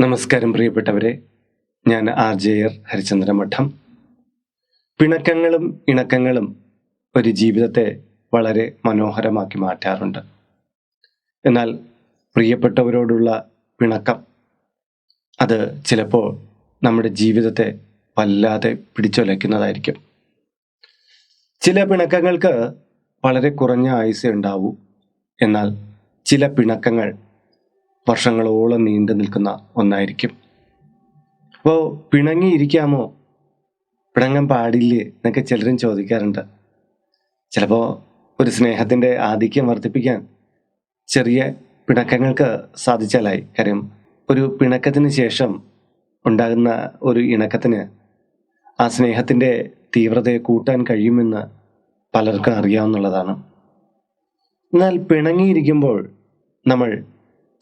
നമസ്കാരം പ്രിയപ്പെട്ടവരെ. ഞാൻ ആർ ജെ ആർ ഹരിചന്ദ്ര മഠം പിണക്കങ്ങളും ഇണക്കങ്ങളും ഒരു ജീവിതത്തെ വളരെ മനോഹരമാക്കി മാറ്റാറുണ്ട്. എന്നാൽ പ്രിയപ്പെട്ടവരോടുള്ള പിണക്കം അത് ചിലപ്പോൾ നമ്മുടെ ജീവിതത്തെ വല്ലാതെ പിടിച്ചൊലയ്ക്കുന്നതായിരിക്കും. ചില പിണക്കങ്ങൾക്ക് വളരെ കുറഞ്ഞ ആയുസ് ഉണ്ടാവൂ. എന്നാൽ ചില പിണക്കങ്ങൾ വർഷങ്ങളോളം നീണ്ടു നിൽക്കുന്ന ഒന്നായിരിക്കും. അപ്പോൾ പിണങ്ങിയിരിക്കാമോ? പിണങ്ങാൻ പാടില്ലേ എന്നൊക്കെ ചിലരും ചോദിക്കാറുണ്ട്. ചിലപ്പോൾ ഒരു സ്നേഹത്തിന്റെ ആധിക്യം വർദ്ധിപ്പിക്കാൻ ചെറിയ പിണക്കങ്ങൾക്ക് സാധിച്ചാലായി. കാര്യം ഒരു പിണക്കത്തിന് ശേഷം ഉണ്ടാകുന്ന ഒരു ഇണക്കത്തിന് ആ സ്നേഹത്തിന്റെ തീവ്രതയെ കൂട്ടാൻ കഴിയുമെന്ന് പലർക്കും അറിയാവുന്നതാണ്. എന്നാൽ പിണങ്ങിയിരിക്കുമ്പോൾ നമ്മൾ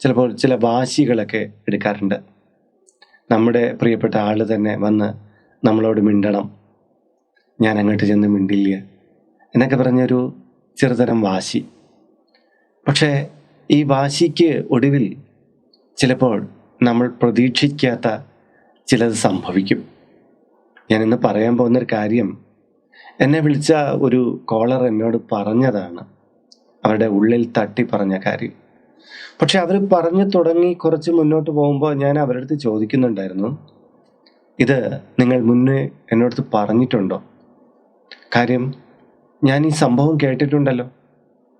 ചിലപ്പോൾ ചില വാശികളൊക്കെ എടുക്കാറുണ്ട്. നമ്മുടെ പ്രിയപ്പെട്ട ആൾ തന്നെ വന്ന് നമ്മളോട് മിണ്ടണം. ഞാൻ അങ്ങോട്ട് ചെന്ന് മിണ്ടില്ല. എന്നൊക്കെ പറഞ്ഞൊരു ചെറുതരം വാശി. പക്ഷേ ഈ വാശിക്ക് ഒടുവിൽ ചിലപ്പോൾ നമ്മൾ പ്രതീക്ഷിക്കാത്ത ചിലത് സംഭവിക്കും. ഞാൻ ഇന്ന് പറയാൻ പോകുന്നൊരു കാര്യം എന്നെ വിളിച്ച ഒരു കോളർ എന്നോട് പറഞ്ഞതാണ്. അവരുടെ ഉള്ളിൽ തട്ടി പറഞ്ഞ കാര്യം. പക്ഷെ അവർ പറഞ്ഞു തുടങ്ങി കുറച്ച് മുന്നോട്ട് പോകുമ്പോൾ ഞാൻ അവരുടെ അടുത്ത് ചോദിക്കുന്നുണ്ടായിരുന്നു ഇത് നിങ്ങൾ മുന്നേ എന്നോടത്ത് പറഞ്ഞിട്ടുണ്ടോ? കാര്യം ഞാൻ ഈ സംഭവം കേട്ടിട്ടുണ്ടല്ലോ.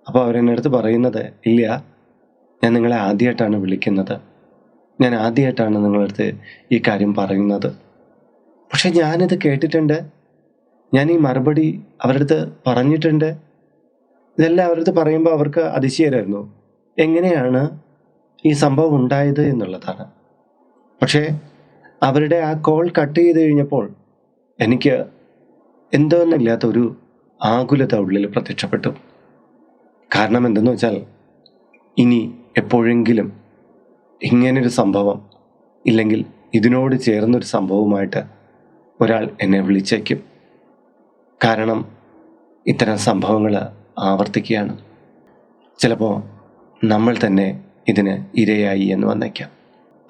അപ്പോൾ അവരെന്നെ അടുത്ത് പറയുന്നത് ഇല്ല ഞാൻ നിങ്ങളെ ആദ്യമായിട്ടാണ് വിളിക്കുന്നത്. ഞാൻ ആദ്യമായിട്ടാണ് നിങ്ങളടുത്ത് ഈ കാര്യം പറയുന്നത്. പക്ഷെ ഞാനിത് കേട്ടിട്ടുണ്ട്. ഞാൻ ഈ മറുപടി അവരുടെ അടുത്ത് പറഞ്ഞിട്ടുണ്ട്. ഇതെല്ലാം അവരുടെ അടുത്ത് പറയുമ്പോൾ അവർക്ക് അതിശയമായിരുന്നു. എങ്ങനെയാണ് ഈ സംഭവം ഉണ്ടായത് എന്നുള്ളതാണ്. പക്ഷേ അവരുടെ ആ കോൾ കട്ട് ചെയ്ത് കഴിഞ്ഞപ്പോൾ എനിക്ക് എന്തോന്നില്ലാത്ത ഒരു ആകുലത ഉള്ളിൽ പ്രത്യക്ഷപ്പെട്ടു. കാരണം എന്തെന്ന് വെച്ചാൽ ഇനി എപ്പോഴെങ്കിലും ഇങ്ങനൊരു സംഭവം ഇല്ലെങ്കിൽ ഇതിനോട് ചേർന്നൊരു സംഭവമായിട്ട് ഒരാൾ എന്നെ വിളിച്ചേക്കും. കാരണം ഇത്തരം സംഭവങ്ങൾ ആവർത്തിക്കുകയാണ്. ചിലപ്പോൾ നമ്മൾ തന്നെ ഇതിന് ഇരയായി എന്ന് വന്നേക്കാം.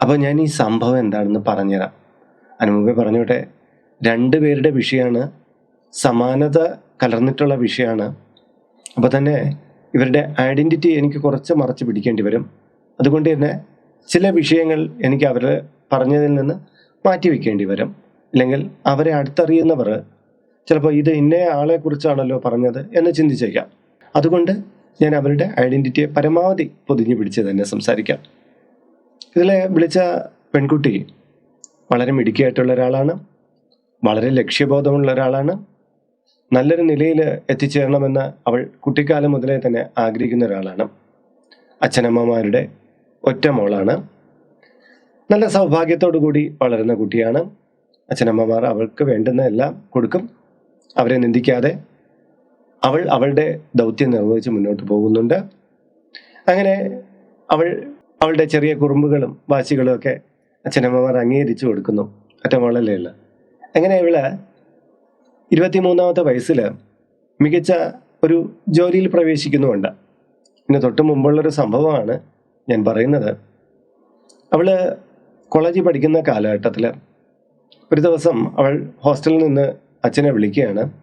അപ്പോൾ ഞാൻ ഈ സംഭവം എന്താണെന്ന് പറഞ്ഞുതരാം. അതിന് പറഞ്ഞോട്ടെ രണ്ട് പേരുടെ വിഷയമാണ് സമാനത കലർന്നിട്ടുള്ള വിഷയമാണ് അപ്പോൾ തന്നെ ഇവരുടെ ഐഡന്റിറ്റി എനിക്ക് കുറച്ച് മറച്ച് പിടിക്കേണ്ടി വരും. അതുകൊണ്ട് തന്നെ ചില വിഷയങ്ങൾ എനിക്ക് അവർ പറഞ്ഞതിൽ നിന്ന് മാറ്റി വെക്കേണ്ടി വരും. അല്ലെങ്കിൽ അവരെ അടുത്തറിയുന്നവർ ചിലപ്പോൾ ഇത് ഇന്ന ആളെക്കുറിച്ചാണല്ലോ പറഞ്ഞത് എന്ന് ചിന്തിച്ചേക്കാം. അതുകൊണ്ട് ഞാൻ അവരുടെ ഐഡന്റിറ്റിയെ പരമാവധി പൊതിഞ്ഞു പിടിച്ച് തന്നെ സംസാരിക്കാം. ഇതിലെ വിളിച്ച പെൺകുട്ടി വളരെ മിടുക്കിയായിട്ടുള്ള ഒരാളാണ്. വളരെ ലക്ഷ്യബോധമുള്ള ഒരാളാണ്. നല്ലൊരു നിലയിൽ എത്തിച്ചേരണമെന്ന് അവൾ കുട്ടിക്കാലം മുതലേ തന്നെ ആഗ്രഹിക്കുന്ന ഒരാളാണ്. അച്ഛനമ്മമാരുടെ ഒറ്റ മോളാണ്. നല്ല സൗഭാഗ്യത്തോടു കൂടി വളരുന്ന കുട്ടിയാണ്. അച്ഛനമ്മമാർ അവൾക്ക് വേണ്ടുന്ന എല്ലാം കൊടുക്കും. അവരെ നിന്ദിക്കാതെ അവൾ അവളുടെ ദൗത്യം നിർവഹിച്ച് മുന്നോട്ട് പോകുന്നുണ്ട്. അങ്ങനെ അവൾ അവളുടെ ചെറിയ കുറുമ്പുകളും വാശികളും ഒക്കെ അച്ഛനമ്മമാർ അംഗീകരിച്ചു കൊടുക്കുന്നു. ഒറ്റ മോളല്ലേ ഉള്ള. അങ്ങനെ ഇവൾ ഇരുപത്തിമൂന്നാമത്തെ വയസ്സിൽ മികച്ച ഒരു ജോലിയിൽ പ്രവേശിക്കുന്നുമുണ്ട്. ഇതിന് തൊട്ട് മുമ്പുള്ളൊരു സംഭവമാണ് ഞാൻ പറയുന്നത്. അവൾ കോളേജിൽ പഠിക്കുന്ന കാലഘട്ടത്തിൽ ഒരു ദിവസം അവൾ ഹോസ്റ്റലിൽ നിന്ന് അച്ഛനെ വിളിക്കുകയാണ്.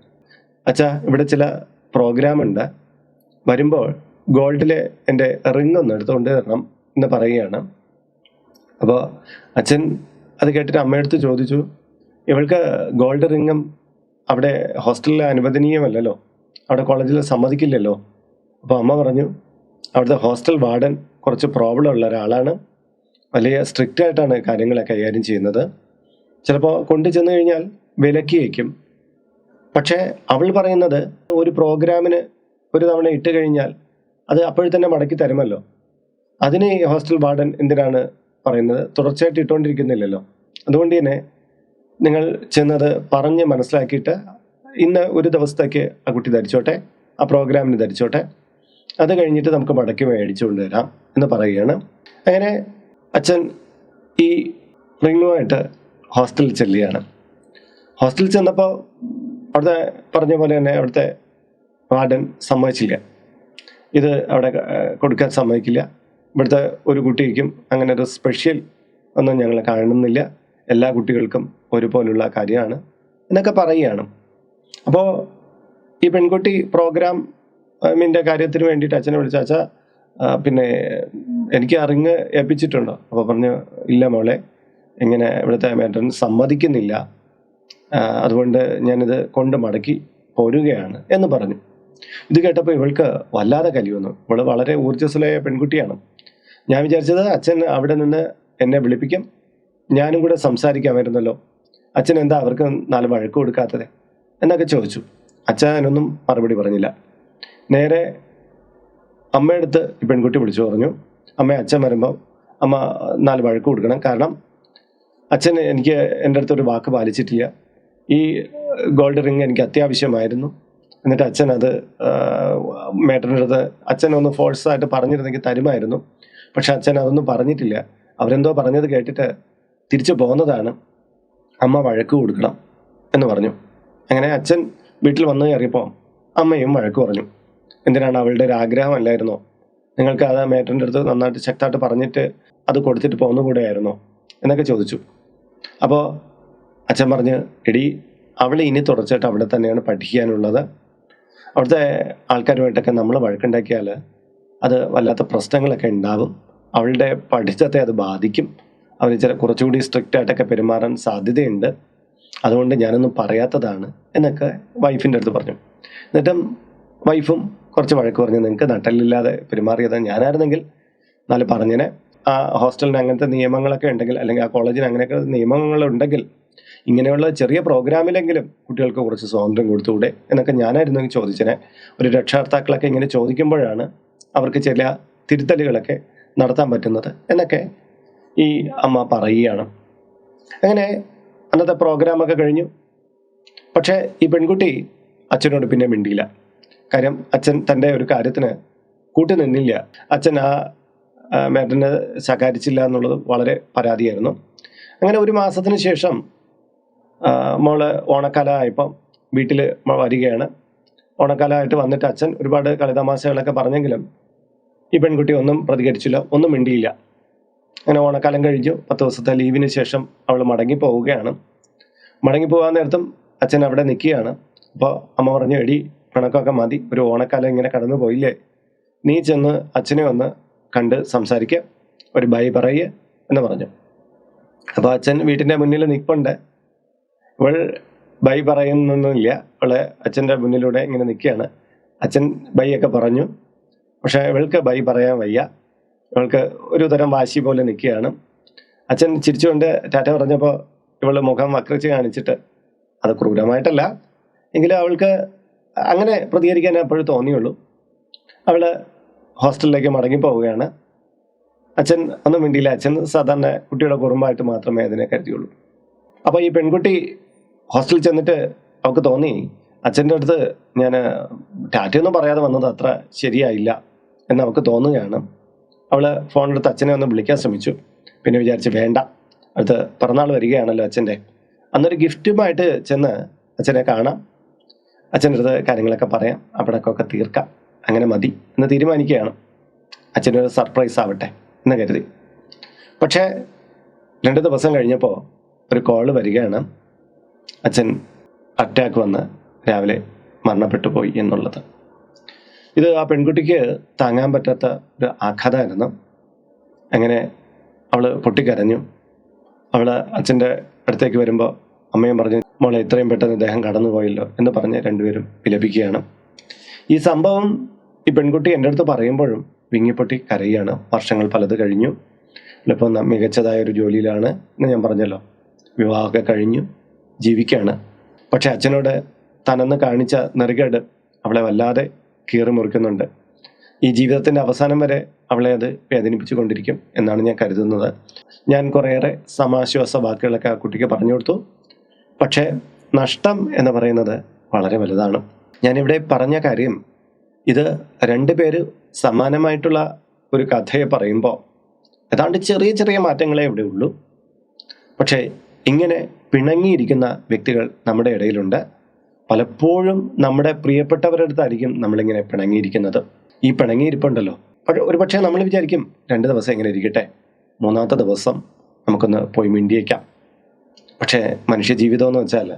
അച്ഛ ഇവിടെ ചില പ്രോഗ്രാം ഉണ്ട്. വരുമ്പോൾ ഗോൾഡിലെ എന്റെ റിംഗ് ഒന്ന് എടുത്തുകൊണ്ട് തരണം എന്ന് പറയുകയാണ്. അപ്പോൾ അച്ഛൻ അത് കേട്ടിട്ട് അമ്മയടുത്ത് ചോദിച്ചു ഇവൾക്ക് ഗോൾഡ് റിംഗും അവിടെ ഹോസ്റ്റലിൽ അനുവദനീയമല്ലല്ലോ? അവിടെ കോളേജിൽ സമ്മതിക്കില്ലല്ലോ? അപ്പോൾ അമ്മ പറഞ്ഞു അവിടുത്തെ ഹോസ്റ്റൽ വാർഡൻ കുറച്ച് പ്രോബ്ലം ഉള്ള ഒരാളാണ്. വലിയ സ്ട്രിക്റ്റ് ആയിട്ടാണ് കാര്യങ്ങളെ കൈകാര്യം ചെയ്യുന്നത്. ചിലപ്പോൾ കൊണ്ടു ചെന്ന് കഴിഞ്ഞാൽ വിലക്കി വയ്ക്കും പക്ഷേ അവൾ പറയുന്നത് ഒരു പ്രോഗ്രാമിന് ഒരു തവണ ഇട്ട് കഴിഞ്ഞാൽ അത് അപ്പോഴും തന്നെ മടക്കി തരുമല്ലോ. അതിന് ഹോസ്റ്റൽ വാർഡൻ എന്തിനാണ് പറയുന്നത്? തുടർച്ചയായിട്ട് ഇട്ടുകൊണ്ടിരിക്കുന്നില്ലല്ലോ അതുകൊണ്ട് തന്നെ നിങ്ങൾ ചെന്നത് പറഞ്ഞ് മനസ്സിലാക്കിയിട്ട് ഇന്ന് ഒരു ദിവസത്തേക്ക് ആ കുട്ടി ധരിച്ചോട്ടെ ആ പ്രോഗ്രാമിന് ധരിച്ചോട്ടെ. അത് കഴിഞ്ഞിട്ട് നമുക്ക് മടക്കി മേടിച്ചു കൊണ്ടുവരാം എന്ന് പറയുകയാണ്. അങ്ങനെ അച്ഛൻ ഈ റിങ്ങുമായിട്ട് ഹോസ്റ്റലിൽ ചെല്ലുകയാണ്. ഹോസ്റ്റലിൽ ചെന്നപ്പോൾ അവിടുത്തെ പറഞ്ഞ പോലെ തന്നെ അവിടുത്തെ വാർഡൻ സമ്മതിച്ചില്ല. ഇത് അവിടെ കൊടുക്കാൻ സമ്മതിക്കില്ല. ഇവിടുത്തെ ഒരു കുട്ടിക്കും അങ്ങനെ ഒരു സ്പെഷ്യൽ ഒന്നും ഞങ്ങൾ കാണുന്നില്ല. എല്ലാ കുട്ടികൾക്കും ഒരുപോലുള്ള കാര്യമാണ് എന്നൊക്കെ പറയുകയാണ്. അപ്പോൾ ഈ പെൺകുട്ടി പ്രോഗ്രാം മിന്റെ കാര്യത്തിന് വേണ്ടിയിട്ട് അച്ഛനെ വിളിച്ച അച്ഛ പിന്നെ എനിക്ക് അറിഞ്ഞ് ഏൽപ്പിച്ചിട്ടുണ്ടോ? അപ്പോൾ പറഞ്ഞു ഇല്ല മോളെ ഇങ്ങനെ ഇവിടുത്തെ മേട്ടൻ സമ്മതിക്കുന്നില്ല. അതുകൊണ്ട് ഞാനിത് കൊണ്ട് മടക്കി പോരുകയാണ് എന്ന് പറഞ്ഞു. ഇത് കേട്ടപ്പോൾ ഇവൾക്ക് വല്ലാതെ കലി വന്നു. ഇവൾ വളരെ ഊർജസ്വലയായ പെൺകുട്ടിയാണ്. ഞാൻ വിചാരിച്ചത് അച്ഛൻ അവിടെ നിന്ന് എന്നെ വിളിപ്പിക്കും. ഞാനും കൂടെ സംസാരിക്കാമായിരുന്നല്ലോ. അച്ഛൻ എന്താ അവർക്ക് നാല് വഴക്ക് കൊടുക്കാത്തത്? എന്നൊക്കെ ചോദിച്ചു. അച്ഛനൊന്നും മറുപടി പറഞ്ഞില്ല. നേരെ അമ്മയടുത്ത് ഈ പെൺകുട്ടി വിളിച്ചു പറഞ്ഞു. അമ്മ അച്ഛൻ വരുമ്പോൾ അമ്മ നാല് വഴക്ക് കൊടുക്കണം. കാരണം അച്ഛൻ എനിക്ക് എന്റെ അടുത്തൊരു വാക്ക് പാലിച്ചിട്ടില്ല. ഈ ഗോൾഡ് റിങ് എനിക്ക് അത്യാവശ്യമായിരുന്നു. എന്നിട്ട് അച്ഛൻ അത് മേട്ടന്റെ അടുത്ത് അച്ഛൻ ഒന്ന് ഫോഴ്സ് ആയിട്ട് പറഞ്ഞിരുന്നെങ്കിൽ തരുമായിരുന്നു. പക്ഷെ അച്ഛൻ അതൊന്നും പറഞ്ഞിട്ടില്ല. അവരെന്തോ പറഞ്ഞത് കേട്ടിട്ട് തിരിച്ചു പോകുന്നതാണ് അമ്മ വഴക്ക് കൊടുക്കണം എന്ന് പറഞ്ഞു. അങ്ങനെ അച്ഛൻ വീട്ടിൽ വന്നു കയറിയപ്പോൾ അമ്മയും വഴക്ക് പറഞ്ഞു. എന്തിനാണ് അവളുടെ ഒരു ആഗ്രഹമല്ലായിരുന്നോ നിങ്ങൾക്ക് അത് മേട്ടന്റെ അടുത്ത് നന്നായിട്ട് ശക്തമായിട്ട് പറഞ്ഞിട്ട് അത് കൊടുത്തിട്ട് പോകുന്ന കൂടെ എന്നൊക്കെ ചോദിച്ചു. അപ്പോൾ അച്ഛൻ പറഞ്ഞ് എടി അവളെ ഇനി തുടർച്ചയായിട്ട് അവിടെ തന്നെയാണ് പഠിക്കാനുള്ളത്. അവിടുത്തെ ആൾക്കാരുമായിട്ടൊക്കെ നമ്മൾ വഴക്കുണ്ടാക്കിയാൽ അത് വല്ലാത്ത പ്രശ്നങ്ങളൊക്കെ ഉണ്ടാവും. അവളുടെ പഠിത്തത്തെ അത് ബാധിക്കും. അവർ ചില കുറച്ചുകൂടി സ്ട്രിക്റ്റ് ആയിട്ടൊക്കെ പെരുമാറാൻ സാധ്യതയുണ്ട്. അതുകൊണ്ട് ഞാനൊന്നും പറയാത്തതാണ് എന്നൊക്കെ വൈഫിന്റെ അടുത്ത് പറഞ്ഞു. എന്നിട്ടും വൈഫും കുറച്ച് വഴക്ക് പറഞ്ഞു നിങ്ങൾക്ക് നട്ടലില്ലാതെ പെരുമാറിയത് ഞാനായിരുന്നെങ്കിൽ നല്ല പറഞ്ഞേനെ. ആ ഹോസ്റ്റലിന് അങ്ങനത്തെ നിയമങ്ങളൊക്കെ ഉണ്ടെങ്കിൽ അല്ലെങ്കിൽ ആ കോളേജിന് അങ്ങനെയൊക്കെ നിയമങ്ങളുണ്ടെങ്കിൽ ഇങ്ങനെയുള്ള ചെറിയ പ്രോഗ്രാമിലെങ്കിലും കുട്ടികൾക്ക് കുറച്ച് സ്വാതന്ത്ര്യം കൊടുത്തുകൂടെ എന്നൊക്കെ ഞാനായിരുന്നു ചോദിച്ചതിനെ ഒരു രക്ഷാകർത്താക്കളൊക്കെ ഇങ്ങനെ ചോദിക്കുമ്പോഴാണ് അവർക്ക് ചില തിരുത്തലുകളൊക്കെ നടത്താൻ പറ്റുന്നത് എന്നൊക്കെ ഈ അമ്മ പറയുകയാണ്. അങ്ങനെ അന്നത്തെ പ്രോഗ്രാമൊക്കെ കഴിഞ്ഞു. പക്ഷേ ഈ പെൺകുട്ടി അച്ഛനോട് പിന്നെ മിണ്ടിയില്ല. കാര്യം അച്ഛൻ തന്റെ ഒരു കാര്യത്തിന് കൂട്ടുനിന്നില്ല. അച്ഛൻ ആ, മേട്ടനെ സഹകരിച്ചില്ല എന്നുള്ളത് വളരെ പരാതിയായിരുന്നു. അങ്ങനെ ഒരു മാസത്തിന് ശേഷം മോൾ ഓണക്കാലമായപ്പം വീട്ടിൽ വരികയാണ്. ഓണക്കാലമായിട്ട് വന്നിട്ട് അച്ഛൻ ഒരുപാട് കളിതമാശകളൊക്കെ പറഞ്ഞെങ്കിലും ഈ പെൺകുട്ടി ഒന്നും പ്രതികരിച്ചില്ല ഒന്നും മിണ്ടിയില്ല. അങ്ങനെ ഓണക്കാലം കഴിഞ്ഞു. പത്ത് ദിവസത്തെ ലീവിന് ശേഷം അവൾ മടങ്ങി പോവുകയാണ്. മടങ്ങി പോകാൻ നേരത്തും അച്ഛൻ അവിടെ നിൽക്കുകയാണ്. അപ്പോൾ അമ്മ പറഞ്ഞു എടി പിണക്കമൊക്കെ മതി. ഒരു ഓണക്കാലം ഇങ്ങനെ കടന്നു പോയില്ലേ നീ ചെന്ന് അച്ഛനെ ഒന്ന് കണ്ട് സംസാരിക്കുക. ഒരു ബൈ പറയുക എന്ന് പറഞ്ഞു. അപ്പോൾ അച്ഛൻ വീട്ടിന്റെ മുന്നിൽ നിൽപ്പുണ്ട്. ഇവൾ ബൈ പറയുന്നൊന്നുമില്ല. അവൾ അച്ഛന്റെ മുന്നിലൂടെ ഇങ്ങനെ നിൽക്കുകയാണ്. അച്ഛൻ ബൈ ഒക്കെ പറഞ്ഞു. പക്ഷേ ഇവൾക്ക് ബൈ പറയാൻ വയ്യ. ഇവൾക്ക് ഒരു തരം വാശി പോലെ നിൽക്കുകയാണ്. അച്ഛൻ ചിരിച്ചുകൊണ്ട് ടാറ്റ പറഞ്ഞപ്പോൾ ഇവൾ മുഖം വക്രിച്ച് കാണിച്ചിട്ട് അത് ക്രൂരമായിട്ടല്ല. എങ്കിലും അവൾക്ക് അങ്ങനെ പ്രതികരിക്കാൻ അപ്പോഴും തോന്നിയുള്ളൂ. അവൾ ഹോസ്റ്റലിലേക്ക് മടങ്ങി പോവുകയാണ് അച്ഛൻ ഒന്നും വേണ്ടിയില്ല അച്ഛൻ സാധാരണ കുട്ടിയുടെ കുറുമ്പായിട്ട് മാത്രമേ അതിനെ കരുതിയുള്ളൂ. അപ്പോൾ ഈ പെൺകുട്ടി ഹോസ്റ്റലിൽ ചെന്നിട്ട് അവൾക്ക് തോന്നി അച്ഛന്റെ അടുത്ത് ഞാൻ ടാറ്റയൊന്നും പറയാതെ വന്നത് അത്ര ശരിയായില്ല എന്ന് അവൾക്ക് തോന്നുകയാണ്. അവൾ ഫോണെടുത്ത് അച്ഛനെ ഒന്ന് വിളിക്കാൻ ശ്രമിച്ചു. പിന്നെ വിചാരിച്ച് വേണ്ട അടുത്ത് പിറന്നാൾ വരികയാണല്ലോ അച്ഛന്റെ. അന്നൊരു ഗിഫ്റ്റുമായിട്ട് ചെന്ന് അച്ഛനെ കാണാം. അച്ഛന്റെ അടുത്ത് കാര്യങ്ങളൊക്കെ പറയാം. അവിടെയൊക്കെ തീർക്കാം. അങ്ങനെ മതി എന്ന് തീരുമാനിക്കുകയാണ്. അച്ഛനൊരു സർപ്രൈസ് ആവട്ടെ എന്ന് കരുതി. പക്ഷേ രണ്ട് ദിവസം കഴിഞ്ഞപ്പോൾ ഒരു കോൾ വരികയാണ്. അച്ഛൻ അറ്റാക്ക് വന്ന് രാവിലെ മരണപ്പെട്ടു പോയി എന്നുള്ളത്. ഇത് ആ പെൺകുട്ടിക്ക് താങ്ങാൻ പറ്റാത്ത ഒരു ആഘാതമായിരുന്നു അങ്ങനെ അവൾ പൊട്ടിക്കരഞ്ഞു. അവൾ അച്ഛന്റെ അടുത്തേക്ക് വരുമ്പോൾ അമ്മയും പറഞ്ഞു മോളെ ഇത്രയും പെട്ടെന്ന് ഇദ്ദേഹം കടന്നുപോയല്ലോ എന്ന് പറഞ്ഞ് രണ്ടുപേരും വിലപിക്കുകയാണ്. ഈ സംഭവം ഈ പെൺകുട്ടി എന്റെ അടുത്ത് പറയുമ്പോഴും വിങ്ങിപ്പൊട്ടി കരയാണ്. വർഷങ്ങൾ പലത് കഴിഞ്ഞു. ഇപ്പോൾ മികച്ചതായ ഒരു ജോലിയിലാണ് എന്ന് ഞാൻ പറഞ്ഞല്ലോ. വിവാഹമൊക്കെ കഴിഞ്ഞു. ജീവിക്കുകയാണ് പക്ഷെ അച്ഛനോട് തനന്ന് കാണിച്ച നെറുകേട് അവളെ വല്ലാതെ കീറി മുറിക്കുന്നുണ്ട്. ഈ ജീവിതത്തിന്റെ അവസാനം വരെ അവളെ അത് വേദനിപ്പിച്ചു കൊണ്ടിരിക്കും എന്നാണ് ഞാൻ കരുതുന്നത്. ഞാൻ കുറേയേറെ സമാശ്വാസ വാക്കുകളൊക്കെ ആ കുട്ടിക്ക് പറഞ്ഞു കൊടുത്തു. പക്ഷേ നഷ്ടം എന്ന് പറയുന്നത് വളരെ വലുതാണ്. ഞാനിവിടെ പറഞ്ഞ കാര്യം ഇത് രണ്ടുപേര് സമാനമായിട്ടുള്ള ഒരു കഥയെ പറയുമ്പോൾ ഏതാണ്ട് ചെറിയ ചെറിയ മാറ്റങ്ങളെ ഇവിടെ ഉള്ളൂ. പക്ഷേ ഇങ്ങനെ പിണങ്ങിയിരിക്കുന്ന വ്യക്തികൾ നമ്മുടെ ഇടയിലുണ്ട്. പലപ്പോഴും നമ്മുടെ പ്രിയപ്പെട്ടവരുടെ അടുത്തായിരിക്കും നമ്മളിങ്ങനെ പിണങ്ങിയിരിക്കുന്നത്. ഈ പിണങ്ങിയിരിപ്പുണ്ടല്ലോ. ഒരു പക്ഷേ നമ്മൾ വിചാരിക്കും രണ്ട് ദിവസം ഇങ്ങനെ ഇരിക്കട്ടെ. മൂന്നാമത്തെ ദിവസം നമുക്കൊന്ന് പോയി മിണ്ടിയേക്കാം. പക്ഷേ മനുഷ്യ ജീവിതം എന്ന് വെച്ചാൽ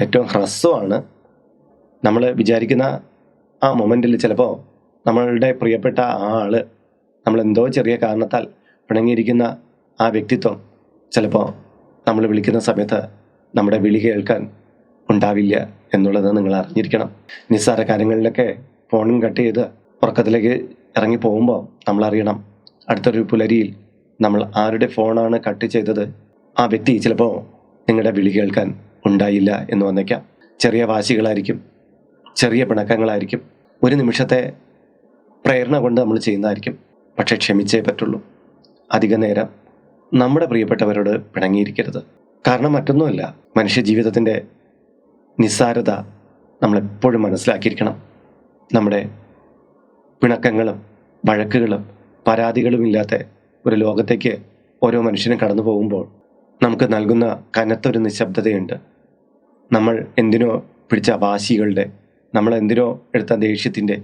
ഏറ്റവും ഹ്രസ്വമാണ്. നമ്മൾ വിചാരിക്കുന്ന ആ മൊമെന്റിൽ ചിലപ്പോൾ നമ്മളുടെ പ്രിയപ്പെട്ട ആ ആൾ നമ്മളെന്തോ ചെറിയ കാരണത്താൽ പിണങ്ങിയിരിക്കുന്ന ആ വ്യക്തിത്വം ചിലപ്പോൾ നമ്മൾ വിളിക്കുന്ന സമയത്ത് നമ്മുടെ വിളി കേൾക്കാൻ ഉണ്ടാവില്ല എന്നുള്ളത് നിങ്ങൾ അറിഞ്ഞിരിക്കണം. നിസ്സാര കാര്യങ്ങളിലൊക്കെ ഫോണും കട്ട് ചെയ്ത് ഉറക്കത്തിലേക്ക് ഇറങ്ങി പോകുമ്പോൾ നമ്മൾ അറിയണം അടുത്തൊരു പുലരിയിൽ നമ്മൾ ആരുടെ ഫോണാണ് കട്ട് ചെയ്തത്? ആ വ്യക്തി ചിലപ്പോൾ നിങ്ങളുടെ വിളി കേൾക്കാൻ ഉണ്ടായില്ല എന്ന് വന്നേക്കാം. ചെറിയ വാശികളായിരിക്കും ചെറിയ പിണക്കങ്ങളായിരിക്കും. ഒരു നിമിഷത്തെ പ്രേരണ കൊണ്ട് നമ്മൾ ചെയ്യുന്നതായിരിക്കും. പക്ഷെ ക്ഷമിച്ചേ പറ്റുള്ളൂ. അധിക നേരം നമ്മുടെ പ്രിയപ്പെട്ടവരോട് പിണങ്ങിയിരിക്കരുത്. കാരണം മറ്റൊന്നുമല്ല മനുഷ്യ ജീവിതത്തിന്റെ നിസ്സാരത നമ്മളെപ്പോഴും മനസ്സിലാക്കിയിരിക്കണം. നമ്മുടെ പിണക്കങ്ങളും വഴക്കുകളും പരാതികളും ഇല്ലാത്ത ഒരു ലോകത്തേക്ക് ഓരോ മനുഷ്യനും കടന്നു പോകുമ്പോൾ നമുക്ക് നൽകുന്ന കനത്തൊരു നിശബ്ദതയുണ്ട്. നമ്മൾ എന്തിനോ പിടിച്ച വാശികളുടെ നമ്മൾ എന്തിനോ എടുത്ത ദേഷ്യത്തിന്റെ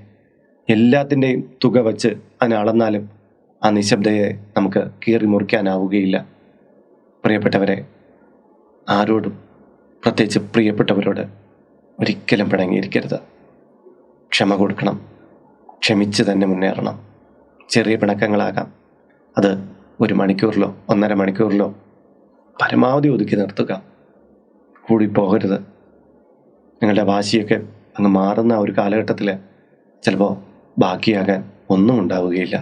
എല്ലാത്തിന്റെയും തുക വച്ച് അതിനെ അളന്നാലും ആ നിശബ്ദയെ നമുക്ക് കീറി മുറിക്കാനാവുകയില്ല. പ്രിയപ്പെട്ടവരെ ആരോടും പ്രത്യേകിച്ച് പ്രിയപ്പെട്ടവരോട് ഒരിക്കലും പിണങ്ങിയിരിക്കരുത്. ക്ഷമ കൊടുക്കണം. ക്ഷമിച്ച് തന്നെ മുന്നേറണം. ചെറിയ പിണക്കങ്ങളാകാം. അത് ഒരു മണിക്കൂറിലോ ഒന്നര മണിക്കൂറിലോ പരമാവധി ഒതുക്കി നിർത്തുക. കൂടി പോകരുത് നിങ്ങളുടെ വാശിയൊക്കെ അങ്ങ് മാറുന്ന ഒരു കാലഘട്ടത്തിൽ ചിലപ്പോൾ ബാക്കിയാകാൻ ഒന്നും ഉണ്ടാവുകയില്ല.